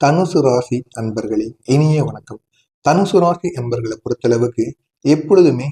தனுசு ராசி அன்பர்களே இனிய வணக்கம். தனுசு ராசி அன்பர்களை பொறுத்தளவுக்கு எப்பொழுதுமே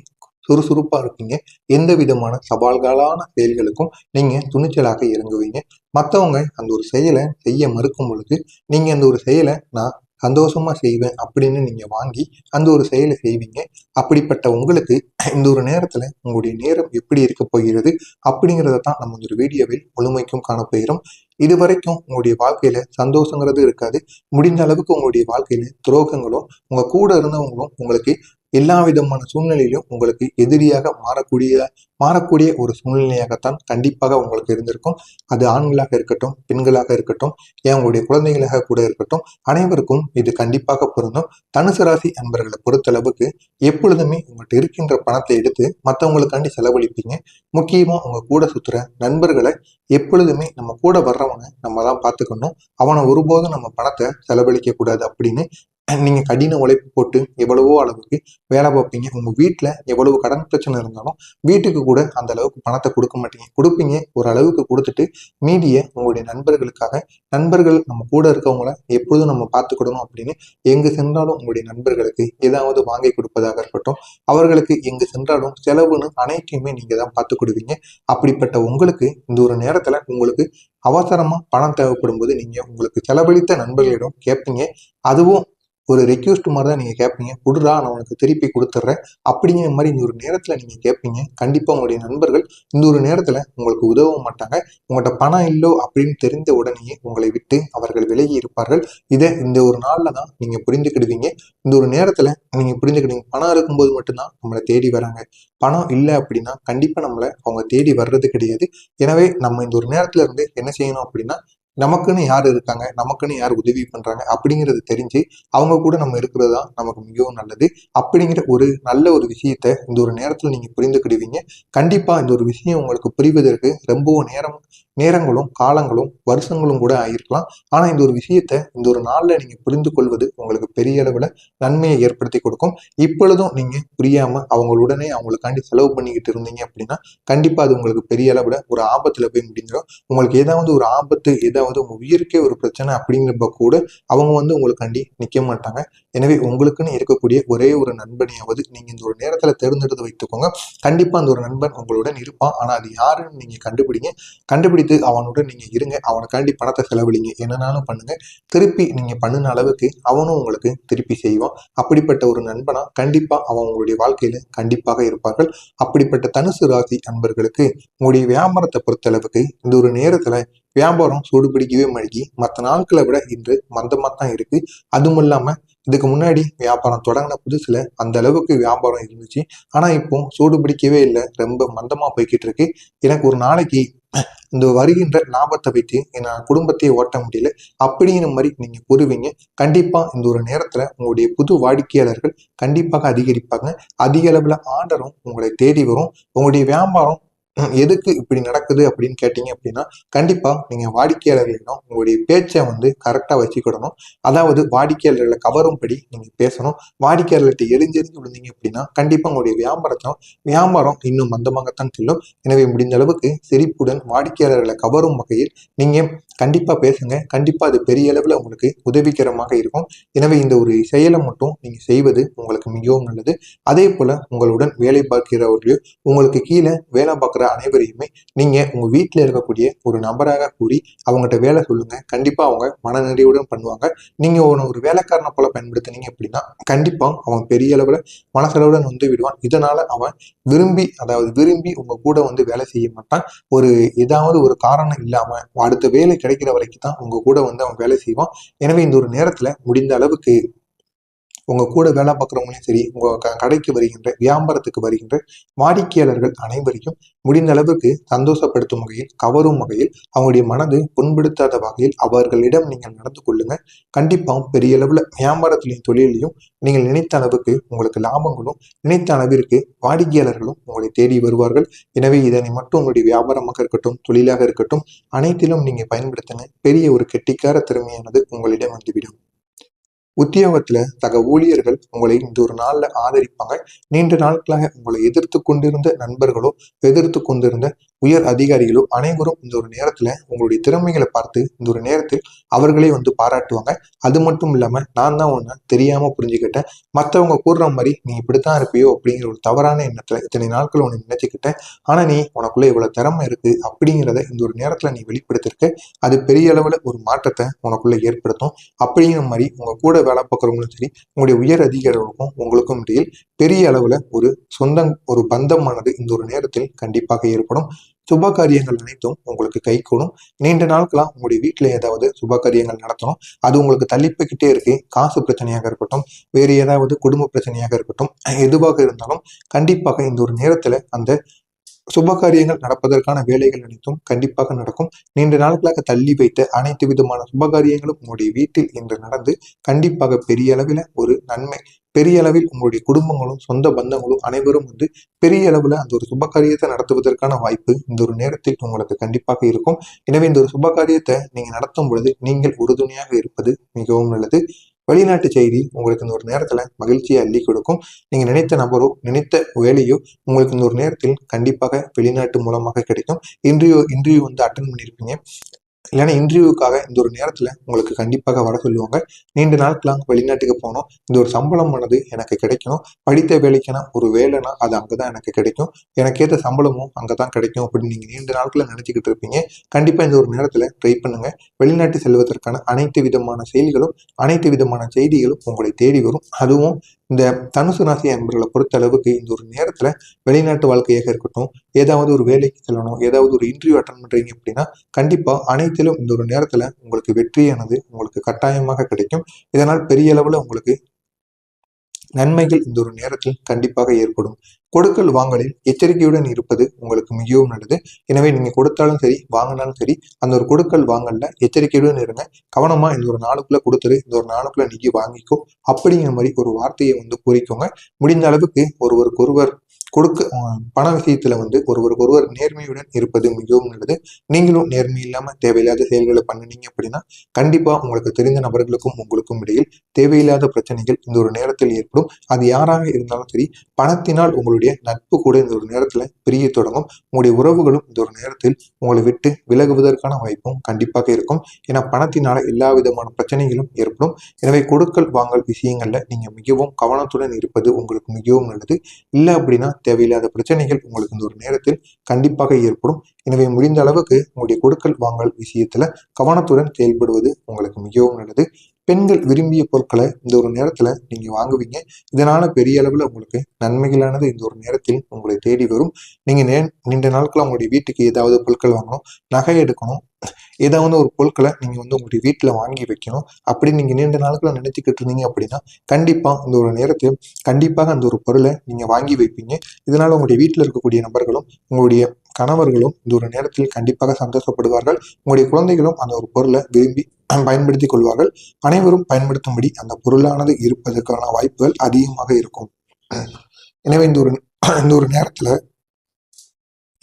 சுறுசுறுப்பா இருப்பீங்க. எந்த விதமான சவால்களான செயல்களுக்கும் நீங்க துணிச்சலாக இறங்குவீங்க. மற்றவங்க அந்த ஒரு செயலை செய்ய மறுக்கும் பொழுது நீங்க அந்த ஒரு செயலை நான் சந்தோஷமா செய்வேன் அப்படின்னு நீங்க வாங்கி அந்த ஒரு செயலை செய்வீங்க. அப்படிப்பட்ட உங்களுக்கு இந்த ஒரு நேரத்துல உங்களுடைய நேரம் எப்படி இருக்க போகிறது அப்படிங்கிறத தான் நம்ம இந்த ஒரு வீடியோவில் முழுமைக்கும் காணப்போகிறோம். இது வரைக்கும் உங்களுடைய வாழ்க்கையில சந்தோஷங்கிறது இருக்காது. முடிந்த அளவுக்கு உங்களுடைய வாழ்க்கையில துரோகங்களும் உங்க கூட இருந்தவங்களும் உங்களுக்கு எல்லா விதமான சூழ்நிலையிலும் உங்களுக்கு எதிரியாக மாறக்கூடிய மாறக்கூடிய ஒரு சூழ்நிலையாகத்தான் கண்டிப்பாக உங்களுக்கு இருந்திருக்கும். அது ஆண்களாக இருக்கட்டும் பெண்களாக இருக்கட்டும் ஏன் உங்களுடைய குழந்தைகளாக கூட இருக்கட்டும் அனைவருக்கும் இது கண்டிப்பாக பொருந்தும். தனுசு ராசி அன்பர்களை பொறுத்தளவுக்கு எப்பொழுதுமே உங்கள்கிட்ட இருக்கின்ற பணத்தை எடுத்து மற்றவங்களுக்காண்டி செலவழிப்பீங்க. முக்கியமா உங்க கூட சுத்துற நண்பர்களை எப்பொழுதுமே நம்ம கூட வரவனை நம்ம தான் பார்த்துக்கணும். அவனை ஒருபோதும் நம்ம பணத்தை செலவழிக்க கூடாது அப்படின்னு நீங்க கடின உழைப்பு போட்டு எவ்வளவோ அளவுக்கு வேலை பார்ப்பீங்க. உங்க வீட்டுல எவ்வளவு கடன் பிரச்சனை இருந்தாலும் வீட்டுக்கு கூட அந்த அளவுக்கு பணத்தை கொடுக்க மாட்டீங்க. கொடுப்பீங்க. ஒரு அளவுக்கு கொடுத்துட்டு மீதியை உங்களுடைய நண்பர்களுக்காக நண்பர்கள் நம்ம கூட இருக்கவங்கள எப்பொழுதும் நம்ம பார்த்துக்கிடணும் அப்படின்னு எங்கு சென்றாலும் உங்களுடைய நண்பர்களுக்கு ஏதாவது வாங்கி கொடுப்பதாக இருக்கட்டும். அவர்களுக்கு எங்கு சென்றாலும் செலவுன்னு அனைத்தையுமே நீங்க தான் பார்த்து கொடுவீங்க அப்படிப்பட்ட உங்களுக்கு இந்த ஒரு நேரத்துல உங்களுக்கு அவசரமா பணம் தேவைப்படும் போது நீங்க உங்களுக்கு செலவழித்த நண்பர்களிடம் கேட்பீங்க. அதுவும் ஒரு ரெக்யூஸ்ட் மாதிரி தான் நீங்கள் கேட்பீங்க கொடுறா நான் உனக்கு திருப்பி கொடுத்துட்றேன் அப்படிங்கிற மாதிரி இந்த ஒரு நேரத்தில் நீங்கள் கேட்பீங்க கண்டிப்பாக உங்களுடைய நண்பர்கள் இந்த ஒரு நேரத்தில் உங்களுக்கு உதவ மாட்டாங்க. உங்கள்கிட்ட பணம் இல்லோ அப்படின்னு தெரிந்த உடனேயே உங்களை விட்டு அவர்கள் விலகி இருப்பார்கள். இதை இந்த ஒரு நாளில் தான் நீங்கள் புரிந்துக்கிடுவீங்க. இந்த ஒரு நேரத்தில் நீங்கள் புரிஞ்சுக்கிடுவீங்க பணம் இருக்கும்போது மட்டும்தான் நம்மளை தேடி வராங்க. பணம் இல்லை அப்படின்னா கண்டிப்பாக நம்மளை அவங்க தேடி வர்றது கிடையாது. எனவே நம்ம இந்த ஒரு நேரத்தில் இருந்து என்ன செய்யணும் அப்படின்னா நமக்குன்னு யார் இருக்காங்க? நமக்குன்னு யார் உதவி பண்றாங்க? அப்படிங்கிறது தெரிஞ்சு அவங்க கூட நம்ம இருக்கிறது தான் நமக்கு மிகவும் நல்லது. அப்படிங்கிற ஒரு நல்ல ஒரு விஷயத்த இந்த ஒரு நேரத்துல நீங்க புரிந்துக்கிடுவீங்க. கண்டிப்பா இந்த ஒரு விஷயம் உங்களுக்கு புரிவதற்கு ரொம்பவும் நேரம் நேரங்களும் காலங்களும் வருஷங்களும் கூட ஆகியிருக்கலாம் ஆனால் இந்த ஒரு விஷயத்த இந்த ஒரு நாளில் நீங்கள் புரிந்து கொள்வது உங்களுக்கு பெரிய அளவில் நன்மையை ஏற்படுத்தி கொடுக்கும். இப்பொழுதும் நீங்கள் புரியாமல் அவங்களுடனே அவங்களுக்காண்டி செலவு பண்ணிக்கிட்டு இருந்தீங்க அப்படின்னா கண்டிப்பாக அது உங்களுக்கு பெரிய அளவில் ஒரு ஆபத்தில் போய் முடிஞ்சிடும். உங்களுக்கு ஏதாவது ஒரு ஆபத்து ஏதாவது உங்கள் உயிருக்கே ஒரு பிரச்சனை அப்படிங்கிறப்ப கூட அவங்க வந்து உங்களுக்காண்டி நிற்க மாட்டாங்க. எனவே உங்களுக்குன்னு இருக்கக்கூடிய ஒரே ஒரு நண்பனையாவது நீங்க இந்த ஒரு நேரத்துல தேர்ந்தெடுத்து வைத்துக்கோங்க. கண்டிப்பா அந்த ஒரு நண்பன் உங்களுடன் இருப்பான். ஆனா அது யாருன்னு நீங்க கண்டுபிடிங்க. கண்டுபிடித்து அவனுடன் நீங்க இருங்க. அவனுக்காண்டி பணத்தை செலவழிங்க என்னனாலும் பண்ணுங்க. திருப்பி நீங்க பண்ணின அளவுக்கு அவனும் உங்களுக்கு திருப்பி செய்வான். அப்படிப்பட்ட ஒரு நண்பனா கண்டிப்பா அவன் உங்களுடைய வாழ்க்கையில கண்டிப்பாக இருப்பார்கள். அப்படிப்பட்ட தனுசு ராசி நண்பர்களுக்கு உங்களுடைய வியாபாரத்தை பொறுத்தளவுக்கு இந்த ஒரு நேரத்துல வியாபாரம் சூடு பிடிக்கவே மழுகி மற்ற நாட்களை விட இன்று மந்தமாக தான் இருக்கு. அதுவும் இல்லாமல் இதுக்கு முன்னாடி வியாபாரம் தொடங்கின புதுசுல அந்த அளவுக்கு வியாபாரம் இருந்துச்சு. ஆனா இப்போ சூடு பிடிக்கவே இல்லை. ரொம்ப மந்தமா போய்கிட்டு இருக்கு. எனக்கு ஒரு நாளைக்கு இந்த வருகின்ற லாபத்தை வைத்து என் குடும்பத்தையே ஓட்ட முடியல. அப்படிங்கிற மாதிரி நீங்க கூறுவீங்க. கண்டிப்பா இந்த ஒரு நேரத்துல உங்களுடைய புது வாடிக்கையாளர்கள் கண்டிப்பாக அதிகரிப்பாங்க. அதிக அளவுல ஆர்டரும் உங்களை தேடி வரும். உங்களுடைய வியாபாரம் எதுக்கு இப்படி நடக்குது அப்படின்னு கேட்டீங்க அப்படின்னா கண்டிப்பாக நீங்கள் வாடிக்கையாளர்களிடம் உங்களுடைய பேச்சை வந்து கரெக்டாக வச்சுக்கிடணும். அதாவது வாடிக்கையாளர்களை கவரும்படி நீங்கள் பேசணும். வாடிக்கையாளர்கிட்ட எரிஞ்செறிஞ்சு விழுந்தீங்க அப்படின்னா கண்டிப்பாக உங்களுடைய வியாபாரத்திலும் வியாபாரம் இன்னும் மந்தமாகத்தான் செல்லும். எனவே முடிந்த அளவுக்கு சிரிப்புடன் வாடிக்கையாளர்களை கவரும் வகையில் நீங்கள் கண்டிப்பாக பேசுங்க. கண்டிப்பாக அது பெரிய அளவில் உங்களுக்கு உதவிகரமாக இருக்கும். எனவே இந்த ஒரு செயலை மட்டும் நீங்கள் செய்வது உங்களுக்கு மிகவும் நல்லது. அதே போல் உங்களுடன் வேலை பார்க்கிறவர்களையும் உங்களுக்கு கீழே வேலை பார்க்குற அனைவரையுமே நீங்க உங்க வீட்டில் இருக்கக்கூடிய ஒரு நபராக கூறி அவங்ககிட்ட வேலை சொல்லுங்க. கண்டிப்பாக அவங்க மனநிறைவுடன் பண்ணுவாங்க. நீங்க ஒன்று ஒரு வேலைக்காரனை போல பயன்படுத்தினீங்க அப்படின்னா கண்டிப்பாக அவன் பெரிய அளவில் மனசளவுடன் வந்து விடுவான். இதனால அவன் விரும்பி அதாவது விரும்பி உங்க கூட வந்து வேலை செய்ய மாட்டான். ஒரு ஏதாவது ஒரு காரணம் இல்லாமல் அடுத்த வேலை கிடைக்கிற வரைக்கும் தான் உங்க கூட வந்து அவன் வேலை செய்வான். எனவே இந்த ஒரு நேரத்தில் முடிந்த அளவுக்கு உங்க கூட வேலை பார்க்குறவங்களையும் சரி உங்கள் க- கடைக்கு வருகின்ற வியாபாரத்துக்கு வருகின்ற வாடிக்கையாளர்கள் அனைவரையும் முடிந்த அளவுக்கு சந்தோஷப்படுத்தும் வகையில் கவரும் வகையில் அவங்களுடைய மனது புண்படுத்தாத வகையில் அவர்களிடம் நீங்கள் நடந்து கொள்ளுங்க. கண்டிப்பாக பெரிய அளவில் வியாபாரத்திலையும் தொழிலையும் நீங்கள் நினைத்த அளவுக்கு உங்களுக்கு லாபங்களும் நினைத்த அளவிற்கு வாடிக்கையாளர்களும் உங்களை தேடி வருவார்கள். எனவே இதனை மட்டும் உங்களுடைய வியாபாரமாக இருக்கட்டும் தொழிலாக இருக்கட்டும் அனைத்திலும் நீங்கள் பயன்படுத்துங்க. பெரிய ஒரு கெட்டிக்கார திறமையானது உங்களிடம் வந்துவிடும். உத்தியோகத்துல சக ஊழியர்கள் உங்களை இந்த ஒரு நாள்ல ஆதரிப்பாங்க. நீண்ட நாட்களாக உங்களை எதிர்த்து கொண்டிருந்த நண்பர்களோ எதிர்த்து கொண்டிருந்த உயர் அதிகாரிகளோ அனைவரும் இந்த ஒரு நேரத்துல உங்களுடைய திறமைகளை பார்த்து இந்த ஒரு நேரத்தில் அவர்களே வந்து பாராட்டுவாங்க. அது மட்டும் இல்லாம நான் தான் ஒன்று தெரியாம புரிஞ்சுக்கிட்டேன். மற்றவங்க கூடுற மாதிரி நீ இப்படித்தான் இருப்பியோ அப்படிங்கிற ஒரு தவறான எண்ணத்துல இத்தனை நாட்கள் உன்னை நினைச்சுக்கிட்டேன். ஆனா நீ உனக்குள்ள இவ்வளவு திறமை இருக்கு அப்படிங்கிறத இந்த ஒரு நேரத்துல நீ வெளிப்படுத்திருக்க. அது பெரிய அளவுல ஒரு மாற்றத்தை உனக்குள்ள ஏற்படுத்தும். அப்படிங்கிற மாதிரி உங்க கூட வேலை பார்க்குறவங்களும் சரி உங்களுடைய உயர் அதிகாரிகளுக்கும் உங்களுக்கும் இடையில் பெரிய அளவுல ஒரு சொந்தம் ஒரு பந்தமானது இந்த ஒரு நேரத்தில் கண்டிப்பாக ஏற்படும். சுப காரியங்கள் அனைத்தும் உங்களுக்கு கை கூடும். நீண்ட நாட்களா உங்களுடைய வீட்டில் ஏதாவது சுப காரியங்கள் நடத்தணும். அது உங்களுக்கு தள்ளிப்பிக்கிட்டே இருக்கு. காசு பிரச்சனையாக இருக்கட்டும் வேறு ஏதாவது குடும்ப பிரச்சனையாக இருக்கட்டும் எதுவாக இருந்தாலும் கண்டிப்பாக இந்த ஒரு நேரத்தில் அந்த சுப காரியங்கள் நடப்பதற்கான வேலைகள் அனைத்தும் கண்டிப்பாக நடக்கும். நீண்ட நாட்களாக தள்ளி வைத்த அனைத்து விதமான சுப காரியங்களும் உங்களுடைய வீட்டில் இன்று நடந்து கண்டிப்பாக பெரிய அளவில் ஒரு நன்மை. பெரிய அளவில் உங்களுடைய குடும்பங்களும் சொந்த பந்தங்களும் அனைவரும் வந்து பெரிய அளவில் அந்த ஒரு சுப காரியத்தை நடத்துவதற்கான வாய்ப்பு இந்த ஒரு நேரத்தில் உங்களுக்கு கண்டிப்பாக இருக்கும். எனவே இந்த ஒரு சுப காரியத்தை நீங்கள் நடத்தும் பொழுது நீங்கள் உறுதுணையாக இருப்பது மிகவும் நல்லது. வெளிநாட்டு செய்தி உங்களுக்கு இந்த ஒரு நேரத்தில் மகிழ்ச்சியை அள்ளி கொடுக்கும். நீங்க நினைத்த நபரோ நினைத்த வேலையோ உங்களுக்கு இந்த ஒரு நேரத்தில் கண்டிப்பாக வெளிநாட்டு மூலமாக கிடைக்கும். இன்டர்வியூ இன்டர்வியூ வந்து அட்டன் பண்ணியிருப்பீங்க இல்லைன்னா இன்டர்வியூக்காக இந்த ஒரு நேரத்தில் உங்களுக்கு கண்டிப்பாக வர சொல்லுவாங்க. நீண்ட நாட்களாக வெளிநாட்டுக்கு போனோம் இந்த ஒரு சம்பளமானது எனக்கு கிடைக்கணும். படித்த வேலைக்கான ஒரு வேலைனா அது அங்கே தான் எனக்கு கிடைக்கும். எனக்கு ஏற்ற சம்பளமும் அங்கே தான் கிடைக்கும் அப்படின்னு நீங்கள் நீண்ட நாட்களில் நினச்சிக்கிட்டு இருப்பீங்க. கண்டிப்பாக இந்த ஒரு நேரத்தில் ட்ரை பண்ணுங்கள் வெளிநாட்டு செல்வதற்கான அனைத்து விதமான செயல்களும் அனைத்து விதமான செய்திகளும் உங்களை தேடி வரும். அதுவும் இந்த தனுசு ராசி அன்பர்களை பொறுத்த அளவுக்கு இந்த ஒரு நேரத்தில் வெளிநாட்டு வாழ்க்கையாக இருக்கட்டும் ஏதாவது ஒரு வேலைக்கு செல்லணும் ஏதாவது ஒரு இன்டர்வியூ அட்டன் பண்ணுறீங்க அப்படின்னா கண்டிப்பாக அனைத்திலும் இந்த ஒரு நேரத்தில் உங்களுக்கு வெற்றியானது உங்களுக்கு கட்டாயமாக கிடைக்கும். இதனால் பெரிய அளவில் உங்களுக்கு நன்மைகள் இந்த ஒரு நேரத்தில் கண்டிப்பாக ஏற்படும். கொடுக்கல் வாங்கலில் எச்சரிக்கையுடன் இருப்பது உங்களுக்கு மிகவும் நல்லது. எனவே நீங்க கொடுத்தாலும் சரி வாங்கினாலும் சரி அந்த ஒரு கொடுக்கல் வாங்கல்ல எச்சரிக்கையுடன் இருங்க. கவனமா இந்த ஒரு நாளுக்குள்ள கொடுத்துரு இந்த ஒரு நாளுக்குள்ள நீங்க வாங்கிக்கோ. அப்படிங்கிற மாதிரி ஒரு வார்த்தையை வந்து கூறிக்கோங்க. முடிந்த அளவுக்கு ஒருவருக்கு ஒருவர் கொடுக்க பண விஷயத்துல வந்து ஒருவருக்கு ஒருவர் நேர்மையுடன் இருப்பது மிகவும் நல்லது. நீங்களும் நேர்மை இல்லாம தேவையில்லாத செயல்களை பண்ணினீங்க அப்படின்னா கண்டிப்பா உங்களுக்கு தெரிந்த நபர்களுக்கும் உங்களுக்கும் இடையில் தேவையில்லாத பிரச்சனைகள் இந்த ஒரு நேரத்தில் ஏற்படும். அது யாராக இருந்தாலும் சரி பணத்தினால் உங்களுடைய நட்பு கூட இந்த ஒரு நேரத்தில் பிரிய தொடங்கும். உங்களுடைய உறவுகளும் இந்த ஒரு நேரத்தில் உங்களை விட்டு விலகுவதற்கான வாய்ப்பும் கண்டிப்பாக இருக்கும். ஏன்னா பணத்தினால எல்லா விதமான பிரச்சனைகளும் ஏற்படும். எனவே கொடுக்கல் வாங்கல் விஷயங்களில் நீங்கள் மிகவும் கவனத்துடன் இருப்பது உங்களுக்கு மிகவும் நல்லது. இல்லை அப்படின்னா தேவையில்லாத பிரச்சனைகள் உங்களுக்கு இந்த ஒரு நேரத்தில் கண்டிப்பாக ஏற்படும். எனவே முடிந்த அளவுக்கு உங்களுடைய கொடுக்கல் வாங்கல் விஷயத்தில் கவனத்துடன் செயல்படுவது உங்களுக்கு மிகவும் நல்லது. பெண்கள் விரும்பிய பொருட்களை இந்த ஒரு நேரத்துல நீங்க வாங்குவீங்க. இதனால பெரிய அளவுல உங்களுக்கு நன்மைகளானது இந்த ஒரு நேரத்தில் உங்களை தேடி வரும். நீங்க நே நீண்ட நாட்கள் உங்களுடைய வீட்டுக்கு ஏதாவது பொருட்கள் வாங்கணும் நகை எடுக்கணும் ஏதாவது ஒரு பொருட்களை நீங்கள் வந்து உங்களுடைய வீட்டில் வாங்கி வைக்கணும். அப்படி நீங்கள் நீண்ட நாட்கள் நினைச்சுக்கிட்டு இருந்தீங்க அப்படின்னா கண்டிப்பாக இந்த ஒரு நேரத்தில் கண்டிப்பாக அந்த ஒரு பொருளை நீங்கள் வாங்கி வைப்பீங்க. இதனால் உங்களுடைய வீட்டில் இருக்கக்கூடிய நபர்களும் உங்களுடைய கணவர்களும் இந்த ஒரு நேரத்தில் கண்டிப்பாக சந்தோஷப்படுவார்கள். உங்களுடைய குழந்தைகளும் அந்த ஒரு பொருளை விரும்பி பயன்படுத்தி கொள்வார்கள். அனைவரும் பயன்படுத்தும்படி அந்த பொருளானது இருப்பதற்கான வாய்ப்புகள் அதிகமாக இருக்கும். எனவே இந்த ஒரு இந்த ஒரு நேரத்துல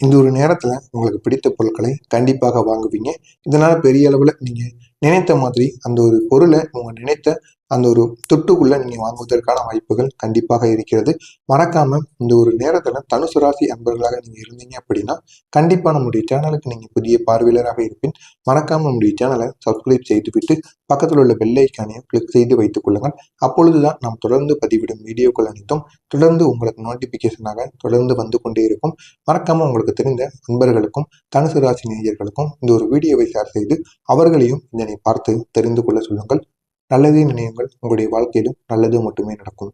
இந்த ஒரு நேரத்துல உங்களுக்கு பிடித்த பொருட்களை கண்டிப்பாக வாங்குவீங்க. இதனால பெரிய அளவுல நீங்க நினைத்த மாதிரி அந்த ஒரு பொருளை உங்க நினைத்த அந்த ஒரு தொட்டுக்குள்ளே நீங்கள் வாங்குவதற்கான வாய்ப்புகள் கண்டிப்பாக இருக்கிறது. மறக்காமல் இந்த ஒரு நேரத்தில் தனுசு ராசி அன்பர்களாக நீங்கள் இருந்தீங்க அப்படின்னா கண்டிப்பாக நம்முடைய சேனலுக்கு நீங்கள் புதிய பார்வையாளராக இருப்பின் மறக்காமல் நம்முடைய சேனலை சப்ஸ்கிரைப் செய்துவிட்டு பக்கத்தில் உள்ள பெல்லைக்கானையும் கிளிக் செய்து வைத்துக் கொள்ளுங்கள். அப்பொழுதுதான் நாம் தொடர்ந்து பதிவிடும் வீடியோக்கள் அனைத்தும் தொடர்ந்து உங்களுக்கு நோட்டிஃபிகேஷனாக தொடர்ந்து வந்து கொண்டே இருக்கும். மறக்காமல் உங்களுக்கு தெரிந்த நண்பர்களுக்கும் தனுசு ராசி நேயர்களுக்கும் இந்த ஒரு வீடியோவை ஷேர் செய்து அவர்களையும் இதனை பார்த்து தெரிந்து கொள்ள சொல்லுங்கள். நல்லதே நினையுங்கள். உங்களுடைய வாழ்க்கையிலும் நல்லது மட்டுமே நடக்கும்.